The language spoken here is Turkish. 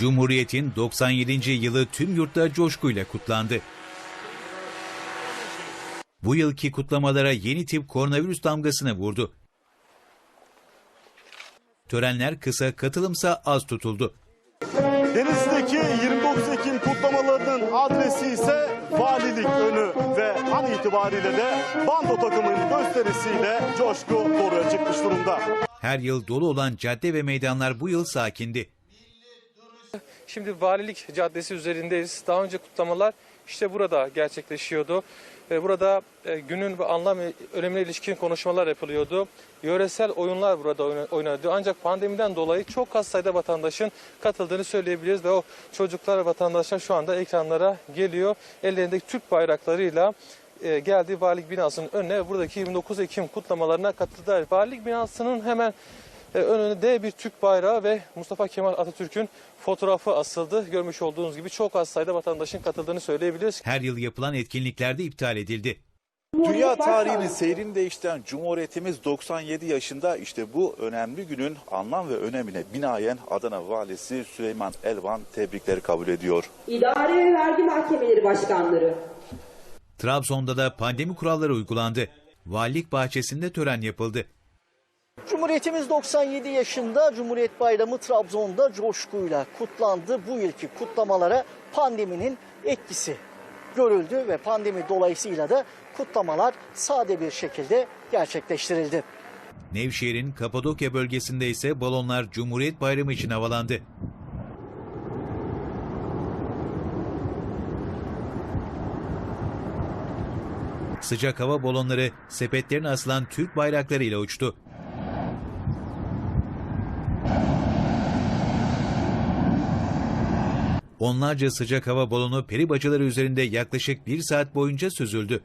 Cumhuriyet'in 97. yılı tüm yurtta coşkuyla kutlandı. Bu yılki kutlamalara yeni tip koronavirüs damgasını vurdu. Törenler kısa, katılımsa az tutuldu. Denizli'deki 29 Ekim kutlamalarının adresi ise valilik önü ve an itibariyle de bando takımının gösterisiyle coşku doğruya çıkmış durumda. Her yıl dolu olan cadde ve meydanlar bu yıl sakindi. Şimdi Valilik Caddesi üzerindeyiz. Daha önce kutlamalar işte burada gerçekleşiyordu. Burada e, günün ve anlam önemine ilişkin konuşmalar yapılıyordu. Yöresel oyunlar burada oyna- oynanıyordu. Ancak pandemiden dolayı çok az sayıda vatandaşın katıldığını söyleyebiliriz. Ve o çocuklar ve vatandaşlar şu anda ekranlara geliyor. Ellerindeki Türk bayraklarıyla e, geldi valilik binasının önüne buradaki 29 Ekim kutlamalarına katıldılar. Valilik binasının hemen e, önünde bir Türk bayrağı ve Mustafa Kemal Atatürk'ün fotoğrafı asıldı. Görmüş olduğunuz gibi çok az sayıda vatandaşın katıldığını söyleyebiliriz. Her yıl yapılan etkinlikler de iptal edildi. Dünya tarihinin seyrini değiştiren Cumhuriyetimiz 97 yaşında işte bu önemli günün anlam ve önemine binaen Adana Valisi Süleyman Elvan tebrikleri kabul ediyor. İdare ve vergi mahkemeleri başkanları, Trabzon'da da pandemi kuralları uygulandı. Valilik bahçesinde tören yapıldı. Cumhuriyetimiz 97 yaşında Cumhuriyet Bayramı Trabzon'da coşkuyla kutlandı. Bu yılki kutlamalara pandeminin etkisi görüldü ve pandemi dolayısıyla da kutlamalar sade bir şekilde gerçekleştirildi. Nevşehir'in Kapadokya bölgesinde ise balonlar Cumhuriyet Bayramı için havalandı. Sıcak hava balonları sepetlerine asılan Türk bayraklarıyla uçtu. Onlarca sıcak hava balonu peri bacaları üzerinde yaklaşık bir saat boyunca süzüldü.